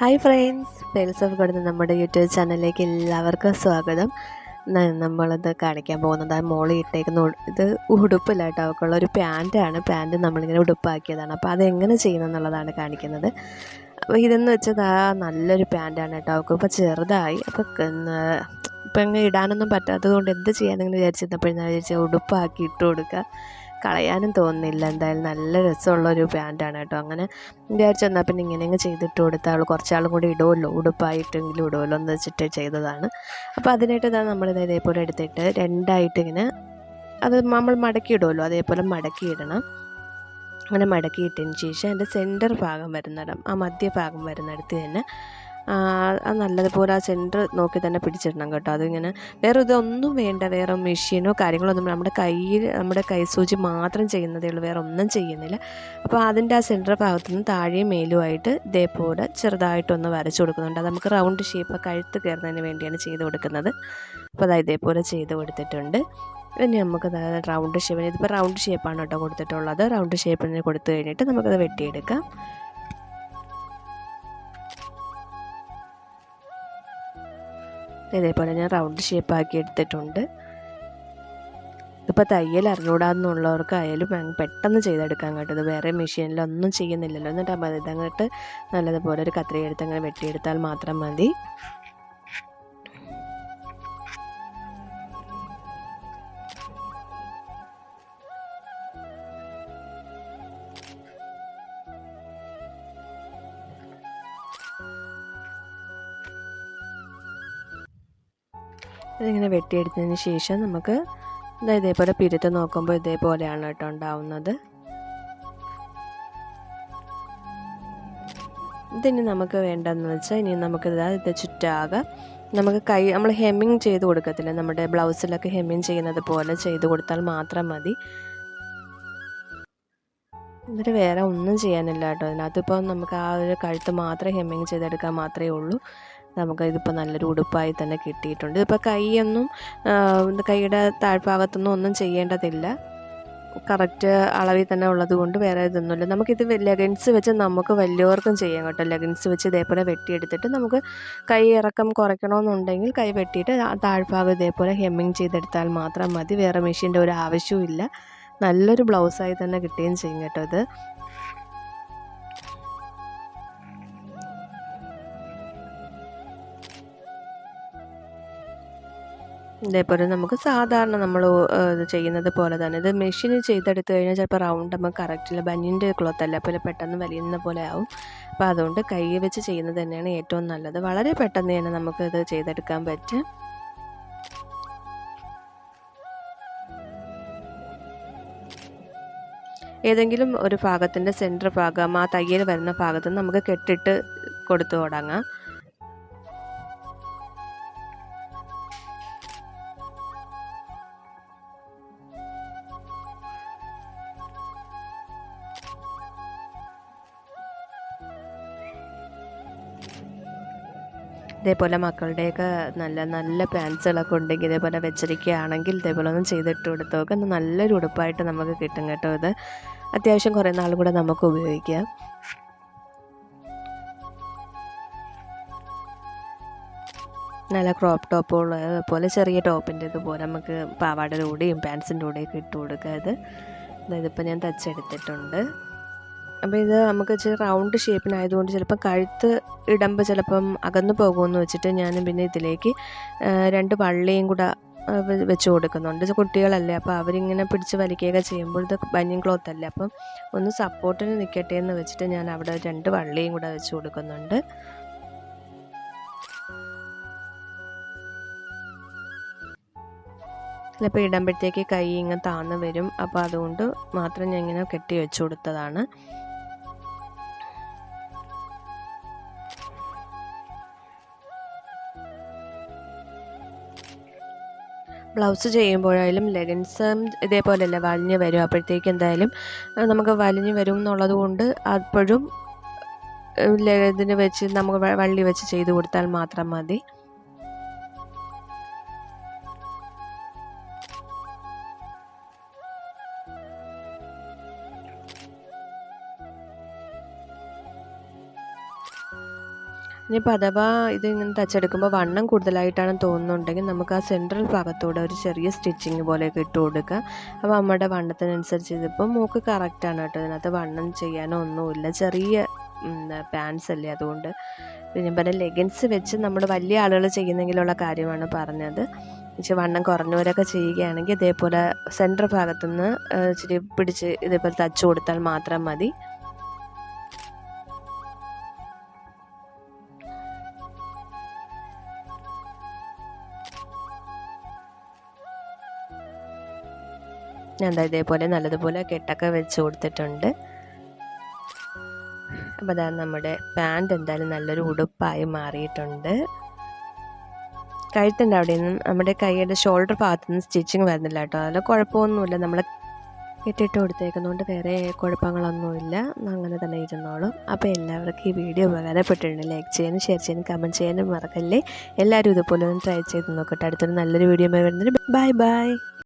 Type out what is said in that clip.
Hi friends fails of കൊടുത്ത നമ്മുടെ YouTube ചാനലിലേക്ക് എല്ലാവർക്കും സ്വാഗതം. നമ്മളിത് കാണിക്കാൻ പോകുന്നത് ആ മോളി ഇട്ടേക്കുന്ന ഇത് ഉടുപ്പില്ല കേട്ടോ അവൾക്കുള്ള ഒരു പാന്റാണ് പാന്റ് നമ്മളിങ്ങനെ ഉടുപ്പാക്കിയതാണ്. അപ്പോൾ അതെങ്ങനെ ചെയ്യുന്നതെന്നുള്ളതാണ് കാണിക്കുന്നത്. അപ്പോൾ ഇതെന്ന് വെച്ചത് ആ നല്ലൊരു പാന്റാണ് കേട്ടോ അവൾക്ക് ഇപ്പോൾ ചെറുതായി. അപ്പോൾ ഇപ്പം ഇങ്ങനെ ഇടാനൊന്നും പറ്റാത്തത് കൊണ്ട് എന്ത് ചെയ്യാനെന്ന് വിചാരിച്ചിരുന്നപ്പോൾ ഞാൻ വിചാരിച്ചു ഉടുപ്പാക്കി ഇട്ട് കൊടുക്കുക കളയാനും തോന്നുന്നില്ല. എന്തായാലും നല്ല രസമുള്ള ഒരു പാന്റാണ് കേട്ടോ. അങ്ങനെ വിചാരിച്ചു എന്നാൽ പിന്നെ ഇങ്ങനെ ചെയ്തിട്ട് കൊടുത്താൽ അവൾ കുറച്ചാളും കൂടി ഇടുമല്ലോ ഉടുപ്പായിട്ടെങ്കിലും ഇടുമല്ലോ എന്ന് വെച്ചിട്ട് ചെയ്തതാണ്. അപ്പോൾ അതിനായിട്ട് ഇതാ നമ്മളിത് ഇതേപോലെ എടുത്തിട്ട് രണ്ടായിട്ട് ഇങ്ങനെ അത് നമ്മൾ മടക്കി ഇടുമല്ലോ അതേപോലെ മടക്കി ഇടണം. അങ്ങനെ മടക്കിയിട്ടതിന് ശേഷം അതിന്റെ സെന്റർ ഭാഗം വരുന്നിടം ആ മധ്യഭാഗം വരുന്നിടത്ത് തന്നെ നല്ലതുപോലെ ആ സെന്റർ നോക്കി തന്നെ പിടിച്ചിടണം കേട്ടോ. അതിങ്ങനെ വേറെ ഇതൊന്നും വേണ്ട വേറെ മെഷീനോ കാര്യങ്ങളോ ഒന്നും നമ്മുടെ കയ്യിൽ നമ്മുടെ കൈസൂചി മാത്രം ചെയ്യുന്നതേ ഉള്ളൂ വേറെ ഒന്നും ചെയ്യുന്നില്ല. അപ്പോൾ അതിന്റെ ആ സെന്റർ ഭാഗത്തു നിന്ന് താഴെയും മേലുമായിട്ട് ഇതേപോലെ ചെറുതായിട്ടൊന്ന് വരച്ചു കൊടുക്കുന്നുണ്ട്. അത് നമുക്ക് റൗണ്ട് ഷേപ്പ് കഴുത്ത് കയറുന്നതിന് വേണ്ടിയാണ് ചെയ്ത് കൊടുക്കുന്നത്. അപ്പോൾ അത് ഇതേപോലെ ചെയ്ത് കൊടുത്തിട്ടുണ്ട്. ഇനി നമുക്ക് റൗണ്ട് ഷേപ്പിന് ഇതിപ്പോൾ റൗണ്ട് ഷേപ്പാണ് കേട്ടോ കൊടുത്തിട്ടുള്ളത്. റൗണ്ട് ഷേപ്പിന് കൊടുത്തു കഴിഞ്ഞിട്ട് നമുക്കത് വെട്ടിയെടുക്കാം. ഇതേപോലെ ഞാൻ റൗണ്ട് ഷേപ്പാക്കി എടുത്തിട്ടുണ്ട്. ഇപ്പോൾ തയ്യൽ അറിഞ്ഞൂടാന്നുള്ളവർക്കായാലും അങ്ങ് പെട്ടെന്ന് ചെയ്തെടുക്കാൻ കേട്ടത് വേറെ മെഷീനിലൊന്നും ചെയ്യുന്നില്ലല്ലോ. എന്നിട്ട് അപ്പോൾ നല്ലതുപോലെ ഒരു കത്രിക എടുത്ത് അങ്ങനെ വെട്ടിയെടുത്താൽ മാത്രം മതി. ഇതിങ്ങനെ വെട്ടിയെടുത്തതിന് ശേഷം നമുക്ക് ദാ ഇതേപോലെ പിരുത്ത് നോക്കുമ്പോൾ ഇതേപോലെയാണ് കേട്ടോ ഉണ്ടാവുന്നത്. ഇതിനി നമുക്ക് വേണ്ടതെന്ന് വെച്ചാൽ ഇനി നമുക്ക് ഇതാ ഇത് ചുറ്റാകെ നമുക്ക് കൈ നമ്മൾ ഹെമ്മിങ് ചെയ്ത് കൊടുക്കത്തില്ല? നമ്മുടെ ബ്ലൗസിലൊക്കെ ഹെമ്മിങ് ചെയ്യുന്നത് പോലെ ചെയ്ത് കൊടുത്താൽ മാത്രം മതി. എന്നിട്ട് വേറെ ഒന്നും ചെയ്യാനില്ല കേട്ടോ. അതിനകത്തിപ്പോൾ നമുക്ക് ആ ഒരു കഴുത്ത് മാത്രം ഹെമ്മിങ് ചെയ്തെടുക്കാൻ മാത്രമേ ഉള്ളൂ. നമുക്ക് ഇതിപ്പോൾ നല്ലൊരു ഉടുപ്പായി തന്നെ കിട്ടിയിട്ടുണ്ട്. ഇതിപ്പോൾ കൈയൊന്നും കൈയുടെ താഴ്ഭാഗത്തൊന്നും ഒന്നും ചെയ്യേണ്ടതില്ല. കറക്റ്റ് അളവിൽ തന്നെ ഉള്ളത് കൊണ്ട് വേറെ ഇതൊന്നുമില്ല. നമുക്കിത് ലെഗൻസ് വെച്ച് നമുക്ക് വലിയവർക്കും ചെയ്യാം കേട്ടോ. ലെഗൻസ് വെച്ച് ഇതേപോലെ വെട്ടിയെടുത്തിട്ട് നമുക്ക് കൈ ഇറക്കം കുറയ്ക്കണമെന്നുണ്ടെങ്കിൽ കൈ വെട്ടിയിട്ട് താഴ്ഭാഗം ഇതേപോലെ ഹെമ്മിങ് ചെയ്തെടുത്താൽ മാത്രം മതി. വേറെ മെഷീന്റെ ഒരു ആവശ്യവും ഇല്ല നല്ലൊരു ബ്ലൗസായി തന്നെ കിട്ടുകയും ചെയ്യും കേട്ടോ ഇത്. ഇതേപോലെ നമുക്ക് സാധാരണ നമ്മൾ ഇത് ചെയ്യുന്നത് പോലെ തന്നെ. ഇത് മെഷീനിൽ ചെയ്തെടുത്തു കഴിഞ്ഞാൽ ചിലപ്പോൾ റൗണ്ട് നമുക്ക് കറക്റ്റില്ല ബനിയന്റെ ക്ലോത്ത് അല്ല? അപ്പോൾ പെട്ടെന്ന് വലിയുന്ന പോലെ ആവും. അപ്പോൾ അതുകൊണ്ട് കൈ വെച്ച് ചെയ്യുന്നത് തന്നെയാണ് ഏറ്റവും നല്ലത്. വളരെ പെട്ടെന്ന് തന്നെ നമുക്ക് ഇത് ചെയ്തെടുക്കാൻ പറ്റും. ഏതെങ്കിലും ഒരു ഭാഗത്തിന്റെ സെന്റർ ഭാഗം ആ തയ്യൽ വരുന്ന ഭാഗത്ത് നമുക്ക് കെട്ടിട്ട് കൊടുത്തു തുടങ്ങാം. ഇതേപോലെ മക്കളുടെയൊക്കെ നല്ല നല്ല പാൻസുകളൊക്കെ ഉണ്ടെങ്കിൽ ഇതേപോലെ വെച്ചിരിക്കുകയാണെങ്കിൽ ഇതേപോലെ ഒന്ന് ചെയ്തിട്ട് കൊടുത്തൊക്കെ. നല്ലൊരു ഉടുപ്പായിട്ട് നമുക്ക് കിട്ടും കേട്ടോ ഇത്. അത്യാവശ്യം കുറേ നാൾ കൂടെ നമുക്ക് ഉപയോഗിക്കാം. നല്ല ക്രോപ്പ് ടോപ്പുകൾ അതുപോലെ ചെറിയ ടോപ്പിന്റെ ഇതുപോലെ നമുക്ക് പാവാടയുടെ കൂടെയും പാൻസിന്റെ കൂടെയൊക്കെ ഇട്ട് കൊടുക്കുക ഇത്. ഇതിപ്പോൾ ഞാൻ തച്ചെടുത്തിട്ടുണ്ട് അപ്പോൾ ഇത് നമുക്ക് ഇച്ചിരി റൗണ്ട് ഷേപ്പിനായതുകൊണ്ട് ചിലപ്പോൾ കഴുത്ത് ഇടുമ്പോൾ ചിലപ്പം അകന്നു പോകുമെന്ന് വെച്ചിട്ട് ഞാൻ പിന്നെ ഇതിലേക്ക് രണ്ട് വള്ളിയും കൂടെ വെച്ച് കൊടുക്കുന്നുണ്ട്. കുട്ടികളല്ലേ അപ്പോൾ അവരിങ്ങനെ പിടിച്ച് വലിക്കുകയൊക്കെ ചെയ്യുമ്പോൾ ഇത് ബനിയൻ ക്ലോത്ത് അല്ലേ? അപ്പം ഒന്ന് സപ്പോർട്ടിന് നിൽക്കട്ടെ എന്ന് വെച്ചിട്ട് ഞാൻ അവിടെ രണ്ട് വള്ളിയും കൂടെ വെച്ച് കൊടുക്കുന്നുണ്ട്. ചിലപ്പോൾ ഇടുമ്പോഴത്തേക്ക് കൈ ഇങ്ങനെ താന്ന് വരും. അപ്പോൾ അതുകൊണ്ട് മാത്രം ഞാൻ ഇങ്ങനെ കെട്ടി വെച്ച് കൊടുത്തതാണ്. ബ്ലൗസ് ചെയ്യുമ്പോഴായാലും ലെഗൻസ് ഇതേപോലെയല്ല വലിഞ്ഞ് വരും. അപ്പോഴത്തേക്ക് എന്തായാലും നമുക്ക് വലിഞ്ഞ് വരും എന്നുള്ളത് കൊണ്ട് അപ്പോഴും ഇതിന് വെച്ച് നമുക്ക് വള്ളി വെച്ച് ചെയ്ത് കൊടുത്താൽ മാത്രം മതി. ഇനിയിപ്പോൾ അഥവാ ഇത് ഇങ്ങനെ തച്ചെടുക്കുമ്പോൾ വണ്ണം കൂടുതലായിട്ടാണ് തോന്നുന്നുണ്ടെങ്കിൽ നമുക്ക് ആ സെൻട്രൽ ഭാഗത്തോടെ ഒരു ചെറിയ സ്റ്റിച്ചിങ് പോലെയൊക്കെ ഇട്ട് കൊടുക്കുക. അപ്പോൾ നമ്മുടെ വണ്ണത്തിനനുസരിച്ച് ഇതിപ്പോൾ മൂക്ക് കറക്റ്റാണ് കേട്ടോ. ഇതിനകത്ത് വണ്ണം ചെയ്യാനോ ഒന്നുമില്ല. ചെറിയ പാൻസ് അല്ലേ അതുകൊണ്ട്. പിന്നെ പറഞ്ഞ ലെഗിൻസ് വെച്ച് നമ്മൾ വലിയ ആളുകൾ ചെയ്യുന്നെങ്കിലുള്ള കാര്യമാണ് പറഞ്ഞത്. ഇച്ചിരി വണ്ണം കുറഞ്ഞവരൊക്കെ ചെയ്യുകയാണെങ്കിൽ ഇതേപോലെ സെന്റർ ഭാഗത്തുനിന്ന് ഇച്ചിരി പിടിച്ച് ഇതേപോലെ തച്ചു കൊടുത്താൽ മാത്രം മതി. ഞാൻ എന്താ ഇതേപോലെ നല്ലതുപോലെ കെട്ടൊക്കെ വെച്ച് കൊടുത്തിട്ടുണ്ട്. അപ്പോൾ അതാ നമ്മുടെ പാന്റ് എന്തായാലും നല്ലൊരു ഉടുപ്പായി മാറിയിട്ടുണ്ട്. കഴുത്തിന്റെ അവിടെ? നിന്നും നമ്മുടെ കൈയുടെ ഷോൾഡർ ഭാഗത്ത് നിന്ന് സ്റ്റിച്ചിങ് വരുന്നില്ല കേട്ടോ. അതിൽ കുഴപ്പമൊന്നുമില്ല. നമ്മൾ ഇട്ടിട്ട് കൊടുത്തേക്കുന്നതുകൊണ്ട് വേറെ കുഴപ്പങ്ങളൊന്നുമില്ല. അങ്ങനെ തന്നെ ഇരുന്നോളും. അപ്പോൾ എല്ലാവർക്കും ഈ വീഡിയോ ഉപകാരപ്പെട്ടിട്ടുണ്ട്. ലൈക്ക് ചെയ്യാനും ഷെയർ ചെയ്യാനും കമന്റ് ചെയ്യാനും മറക്കല്ലേ? എല്ലാവരും ഇതുപോലെ ഒന്ന് ട്രൈ ചെയ്ത് നോക്കട്ടെ. അടുത്തൊരു നല്ലൊരു വീഡിയോ വരുന്നത് ബൈ ബൈ.